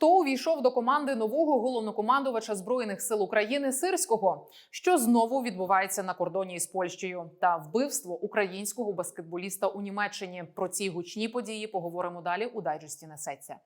Хто увійшов до команди нового головнокомандувача збройних сил України Сирського? Що знову відбувається на кордоні із Польщею? Та вбивство українського баскетболіста у Німеччині. Про ці гучні події поговоримо далі у дайджесті несеться.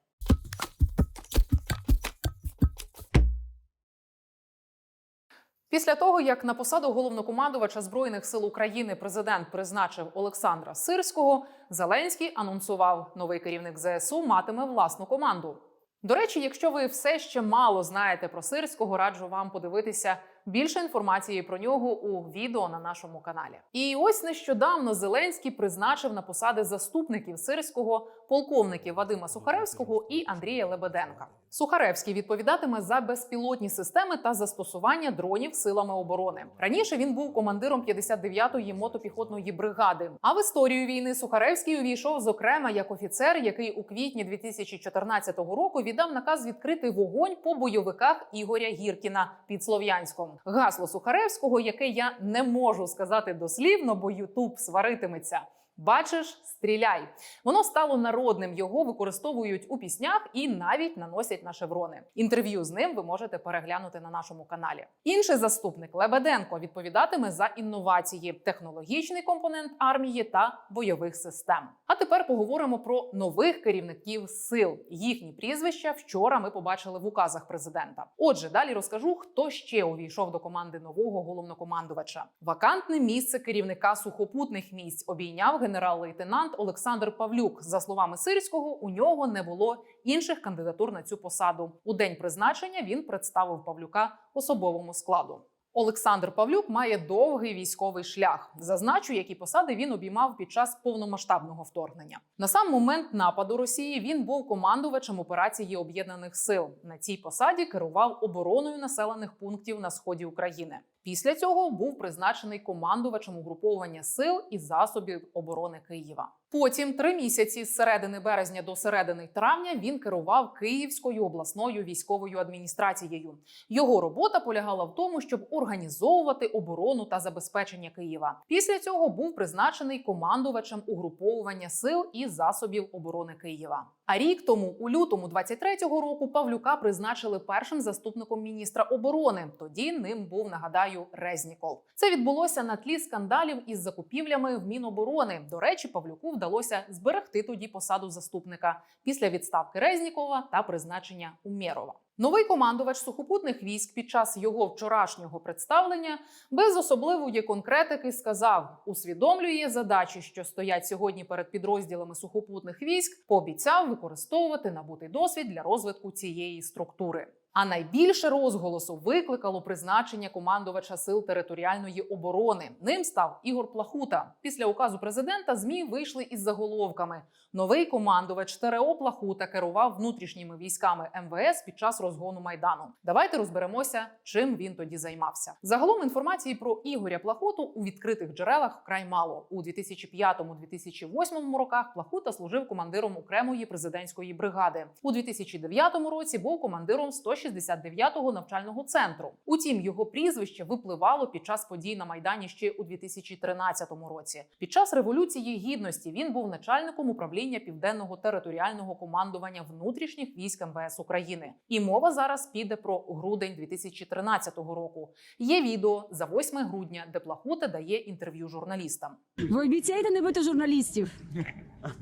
Після того, як на посаду головнокомандувача збройних сил України президент призначив Олександра Сирського, Зеленський анонсував, новий керівник ЗСУ матиме власну команду. До речі, якщо ви все ще мало знаєте про Сирського, раджу вам подивитися більше інформації про нього у відео на нашому каналі. І ось нещодавно Зеленський призначив на посади заступників Сирського полковників Вадима Сухаревського і Андрія Лебеденка. Сухаревський відповідатиме за безпілотні системи та застосування дронів силами оборони. Раніше він був командиром 59-ї мотопіхотної бригади. А в історію війни Сухаревський увійшов зокрема як офіцер, який у квітні 2014 року віддав наказ відкрити вогонь по бойовиках Ігоря Гіркіна під Слов'янськом. Гасло Сухаревського, яке я не можу сказати дослівно, бо Ютуб сваритиметься. Бачиш, стріляй. Воно стало народним. Його використовують у піснях і навіть наносять на шеврони. Інтерв'ю з ним ви можете переглянути на нашому каналі. Інший заступник Лебеденко відповідатиме за інновації, технологічний компонент армії та бойових систем. А тепер поговоримо про нових керівників сил. Їхні прізвища вчора ми побачили в указах президента. Отже, далі розкажу, хто ще увійшов до команди нового головнокомандувача. Вакантне місце керівника сухопутних місць обійняв генерал-лейтенант Олександр Павлюк. За словами Сирського, у нього не було інших кандидатур на цю посаду. У день призначення він представив Павлюка особовому складу. Олександр Павлюк має довгий військовий шлях. Зазначу, які посади він обіймав під час повномасштабного вторгнення. На сам момент нападу Росії він був командувачем операції об'єднаних сил. На цій посаді керував обороною населених пунктів на сході України. Після цього був призначений командувачем угруповування сил і засобів оборони Києва. Потім три місяці з середини березня до середини травня він керував Київською обласною військовою адміністрацією. Його робота полягала в тому, щоб організовувати оборону та забезпечення Києва. Після цього був призначений командувачем угруповування сил і засобів оборони Києва. А рік тому, у лютому 23-го року, Павлюка призначили першим заступником міністра оборони. Тоді ним був нагадаю Резніков. Це відбулося на тлі скандалів із закупівлями в Міноборони. До речі, Павлюку вдалося зберегти тоді посаду заступника після відставки Резнікова та призначення Умєрова. Новий командувач сухопутних військ під час його вчорашнього представлення без особливої конкретики сказав: усвідомлює задачі, що стоять сьогодні перед підрозділами сухопутних військ, пообіцяв використовувати набутий досвід для розвитку цієї структури. А найбільше розголосу викликало призначення командувача сил територіальної оборони. Ним став Ігор Плахута. Після указу президента змі вийшли із заголовками. Новий командувач ТРО Плахута керував внутрішніми військами МВС під час розгону майдану. Давайте розберемося, чим він тоді займався. Загалом інформації про Ігоря Плахуту у відкритих джерелах вкрай мало. У 2005-2008 роках Плахута служив командиром окремої президентської бригади. У 2009 році був командиром 169-го навчального центру. Утім, його прізвище випливало під час подій на майдані ще у 2013 році. Під час революції гідності він був начальником управління південного територіального командування внутрішніх військ МВС України. І мова зараз піде про грудень 2013 року. Є відео за 8 грудня, де Плахута дає інтерв'ю журналістам. Ви обіцяєте не бити журналістів?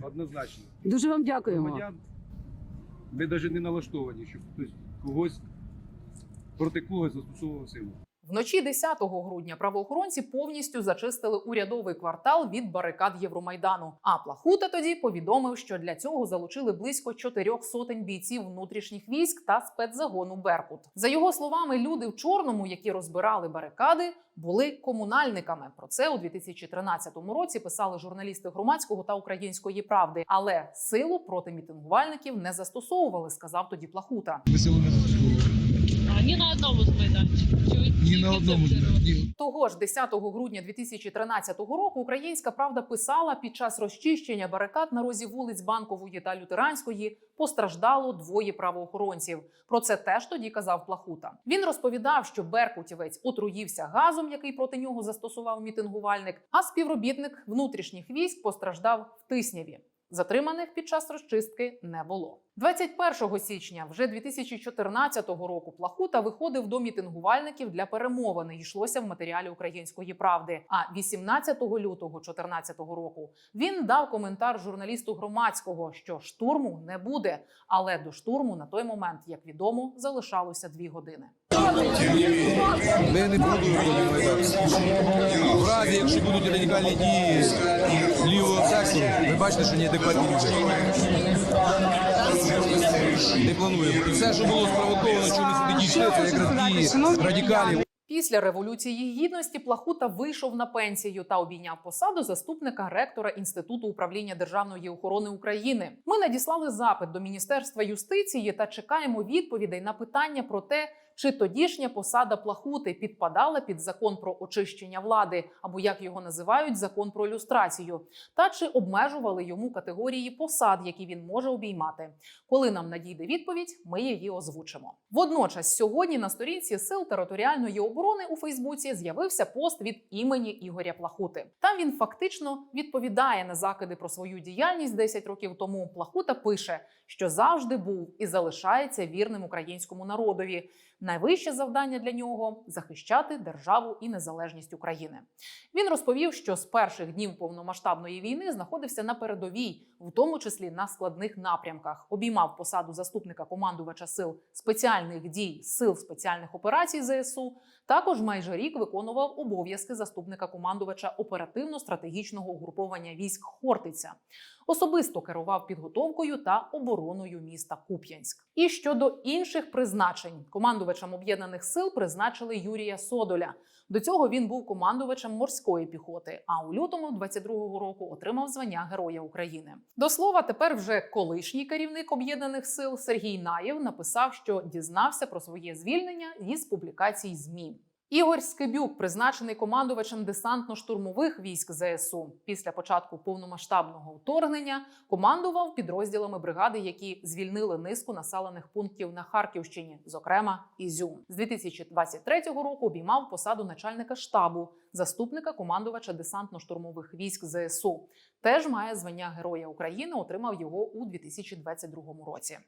Однозначно. Дуже вам дякуємо. Громадян, ми навіть не налаштовані, щоб хтось когось проти когось застосовував силу. Вночі 10 грудня правоохоронці повністю зачистили урядовий квартал від барикад Євромайдану. А Плахута тоді повідомив, що для цього залучили близько чотирьох сотень бійців внутрішніх військ та спецзагону Беркут. За його словами, люди в чорному, які розбирали барикади, були комунальниками. Про це у 2013 році писали журналісти громадського та української правди. Але силу проти мітингувальників не застосовували, сказав тоді Плахута. Ми силу не застосовували. Ні на одному з майданчиків. Чи Ні на одному з ні. Того ж 10 грудня 2013 року Українська правда писала під час розчищення барикад на розі вулиць Банкової та Лютеранської постраждало двоє правоохоронців. Про це теж тоді казав Плахута. Він розповідав, що Беркутівець отруївся газом, який проти нього застосував мітингувальник, а співробітник внутрішніх військ постраждав в Тисняві. Затриманих під час розчистки не було. 21 січня вже 2014 року Плахута виходив до мітингувальників для перемовини. Йшлося в матеріалі української правди. А 18 лютого 2014 року він дав коментар журналісту громадського, що штурму не буде. Але до штурму на той момент, як відомо, залишалося дві години. Ми не Майдан. В разі, якщо будуть радикальні дії лівого сектору, ви бачите, що неадекватні люди. Не плануємо. І все, що було спровоковано, що ми сюди дійшли, це якраз дії радикалів. Після революції гідності Плахута вийшов на пенсію та обійняв посаду заступника ректора інституту управління державної охорони України. Ми надіслали запит до міністерства юстиції та чекаємо відповідей на питання про те, чи тодішня посада Плахути підпадала під закон про очищення влади, або як його називають закон про люстрацію, та чи обмежували йому категорії посад, які він може обіймати. Коли нам надійде відповідь, ми її озвучимо. Водночас, сьогодні на сторінці сил територіальної оборони у Фейсбуці з'явився пост від імені Ігоря Плахути. Там він фактично відповідає на закиди про свою діяльність 10 років тому. Плахута пише, що завжди був і залишається вірним українському народові. Найвище завдання для нього захищати державу і незалежність України. Він розповів, що з перших днів повномасштабної війни знаходився на передовій, в тому числі на складних напрямках. Обіймав посаду заступника командувача сил спеціальних дій сил спеціальних операцій ЗСУ. Також майже рік виконував обов'язки заступника командувача оперативно-стратегічного угруповання військ Хортиця. Особисто керував підготовкою та обороною міста Куп'янськ. І щодо інших призначень, командувачем об'єднаних сил призначили Юрія Содоля. До цього він був командувачем морської піхоти. А у лютому 22-го року отримав звання Героя України. До слова, тепер вже колишній керівник об'єднаних сил Сергій Наєв написав, що дізнався про своє звільнення із публікацій ЗМІ. Ігор Скибюк, призначений командувачем десантно-штурмових військ ЗСУ, після початку повномасштабного вторгнення командував підрозділами бригади, які звільнили низку населених пунктів на Харківщині, зокрема Ізюм. З 2023 року обіймав посаду начальника штабу, заступника командувача десантно-штурмових військ ЗСУ. Теж має звання Героя України. Отримав його у 2022 році.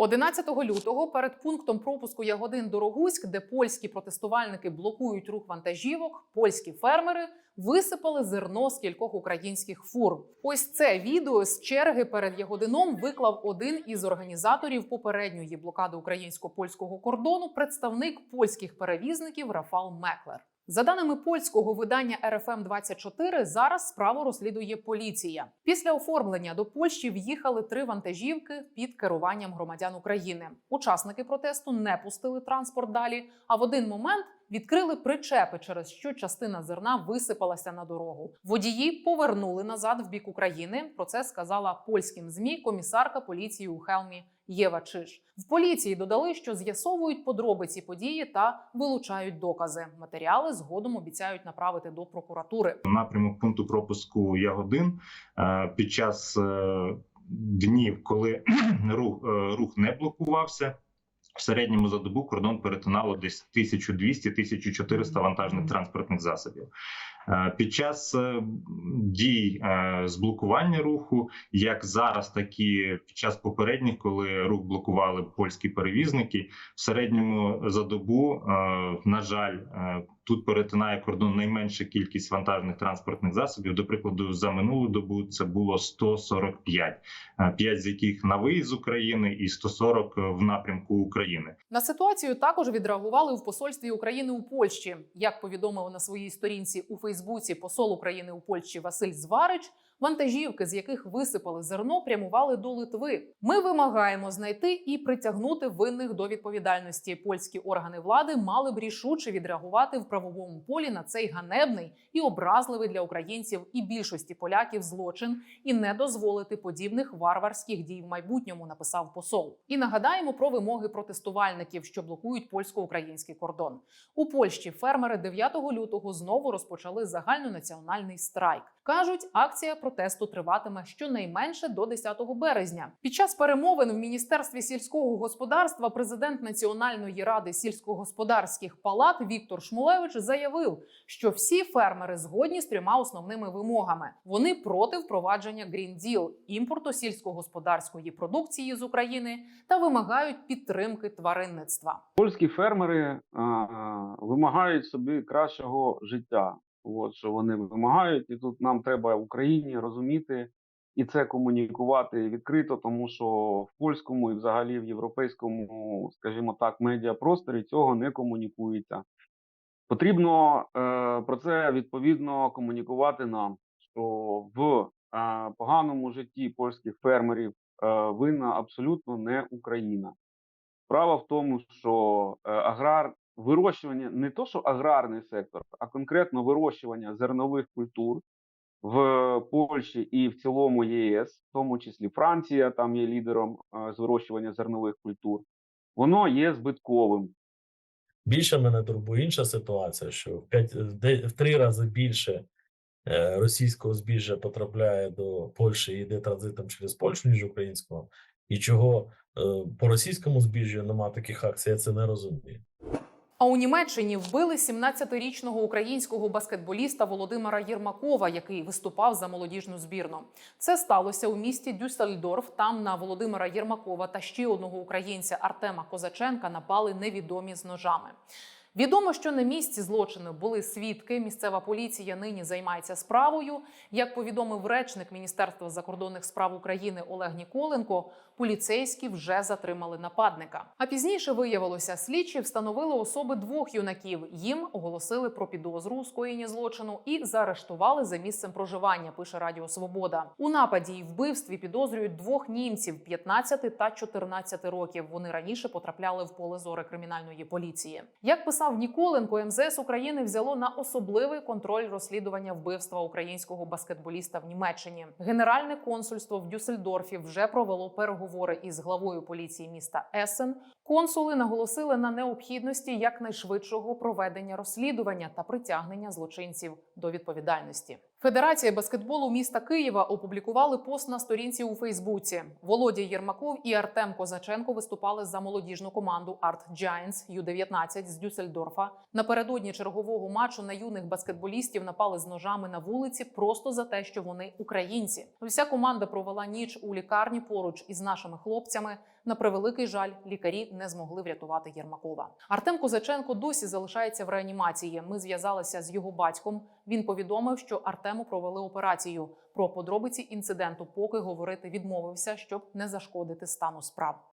11 лютого перед пунктом пропуску Ягодин Дорогуськ, де польські протестувальники блокують рух вантажівок, польські фермери висипали зерно з кількох українських фур. Ось це відео з черги перед Ягодином виклав один із організаторів попередньої блокади українсько-польського кордону, представник польських перевізників Рафал Меклер. За даними польського видання РФМ 24 зараз справу розслідує поліція. Після оформлення до Польщі в'їхали три вантажівки під керуванням громадян України. Учасники протесту не пустили транспорт далі. А в один момент відкрили причепи, через що частина зерна висипалася на дорогу. Водії повернули назад в бік України. Про це сказала польським змі комісарка поліції у Хелмі Єва Чиш. В поліції додали, що з'ясовують подробиці події та вилучають докази. Матеріали згодом обіцяють направити до прокуратури. напрямок пункту пропуску Ягодин е, під час е, днів, коли рух, е, рух не блокувався. В середньому за добу кордон перетинало десь 1200-1400 вантажних транспортних засобів. Е, Під час е, дій е, з блокування руху, як зараз, так і під час попередніх, коли рух блокували польські перевізники, в середньому за добу, на жаль, тут перетинає кордон найменша кількість вантажних транспортних засобів. До прикладу, за минулу добу це було 145, 5 з яких на виїзд з України і 140 в напрямку України. На ситуацію також відреагували в посольстві України у Польщі. Як повідомив на своїй сторінці у Фейсбуці посол України у Польщі Василь Зварич, вантажівки, з яких висипали зерно, прямували до Литви. Ми вимагаємо знайти і притягнути винних до відповідальності. Польські органи влади мали б рішуче відреагувати в правовому полі на цей ганебний і образливий для українців і більшості поляків злочин і не дозволити подібних варварських дій в майбутньому. Написав посол. І нагадаємо про вимоги протестувальників, що блокують польсько-український кордон. У Польщі фермери 9 лютого знову розпочали загальнонаціональний страйк. кажуть, акція протесту триватиме щонайменше до 10 березня. Під час перемовин в міністерстві сільського господарства президент Національної ради сільськогосподарських палат Віктор Шмулевич заявив, що всі фермери згодні з трьома основними вимогами. Вони проти впровадження Green Deal, імпорту сільськогосподарської продукції з України та вимагають підтримки тваринництва. Польські фермери а, вимагають собі кращого життя. От що вони вимагають, і тут нам треба в Україні розуміти і це комунікувати відкрито, тому що в польському і взагалі в європейському, скажімо так, медіапросторі цього не комунікується. Потрібно е, про це відповідно комунікувати нам, що в е, поганому житті польських фермерів е, винна абсолютно не Україна. Справа в тому, що е, аграр вирощування не то, що аграрний сектор, а конкретно вирощування зернових культур в Польщі і в цілому ЄС, в тому числі Франція, там є лідером е, з вирощування зернових культур, воно є збитковим. Більше мене турбує інша ситуація, що в п'ять в де- три рази більше е, російського збіжжя потрапляє до Польщі і йде транзитом через Польщу, ніж українського. І чого е, по російському збіжжю нема таких акцій, я це не розумію. А у Німеччині вбили 17-річного українського баскетболіста Володимира Єрмакова, який виступав за молодіжну збірну. Це сталося у місті Дюссельдорф. Там на Володимира Єрмакова та ще одного українця Артема Козаченка напали невідомі з ножами. Відомо, що на місці злочину були свідки. Місцева поліція нині займається справою. Як повідомив речник Міністерства закордонних справ України Олег Ніколенко, поліцейські вже затримали нападника. А пізніше виявилося, слідчі встановили особи двох юнаків. Їм оголосили про підозру у скоєнні злочину і заарештували за місцем проживання. Пише Радіо Свобода. У нападі і вбивстві підозрюють двох німців 15 та 14 років. Вони раніше потрапляли в поле зори кримінальної поліції. Як писав Ніколенко, МЗС України взяло на особливий контроль розслідування вбивства українського баскетболіста в Німеччині. Генеральне консульство в Дюссельдорфі вже провело переговори із главою поліції міста Есен. Консули наголосили на необхідності якнайшвидшого проведення розслідування та притягнення злочинців до відповідальності. Федерація баскетболу міста Києва опублікували пост на сторінці у Фейсбуці. Володя Єрмаков і Артем Козаченко виступали за молодіжну команду Art Giants U-19 з Дюссельдорфа. Напередодні чергового матчу на юних баскетболістів напали з ножами на вулиці просто за те, що вони українці. Вся команда провела ніч у лікарні поруч із нашими хлопцями. На превеликий жаль, лікарі не змогли врятувати Єрмакова. Артем Козаченко досі залишається в реанімації. Ми зв'язалися з його батьком. Він повідомив, що Артему провели операцію. Про подробиці інциденту поки говорити відмовився, щоб не зашкодити стану справ.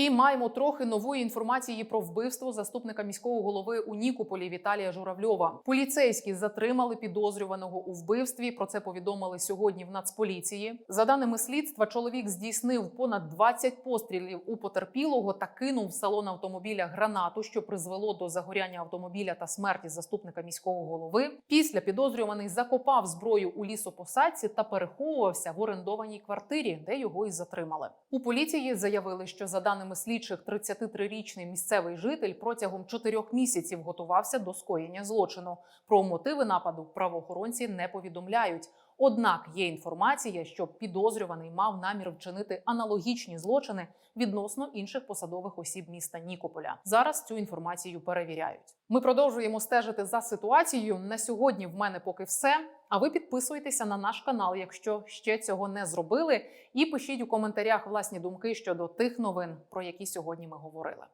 І маємо трохи нової інформації про вбивство заступника міського голови у Нікополі Віталія Журавльова. Поліцейські затримали підозрюваного у вбивстві. Про це повідомили сьогодні в Нацполіції. За даними слідства, чоловік здійснив понад 20 пострілів у потерпілого та кинув в салон автомобіля гранату, що призвело до загоряння автомобіля та смерті заступника міського голови. Після підозрюваний закопав зброю у лісопосадці та переховувався в орендованій квартирі, де його і затримали. У поліції заявили, що за даними слідчих, 33-річний місцевий житель протягом чотирьох місяців готувався до скоєння злочину. Про мотиви нападу правоохоронці не повідомляють. Однак є інформація, що підозрюваний мав намір вчинити аналогічні злочини відносно інших посадових осіб міста Нікополя. Зараз цю інформацію перевіряють. Ми продовжуємо стежити за ситуацією. На сьогодні в мене поки все. А ви підписуйтеся на наш канал, якщо ще цього не зробили, і пишіть у коментарях власні думки щодо тих новин, про які сьогодні ми говорили.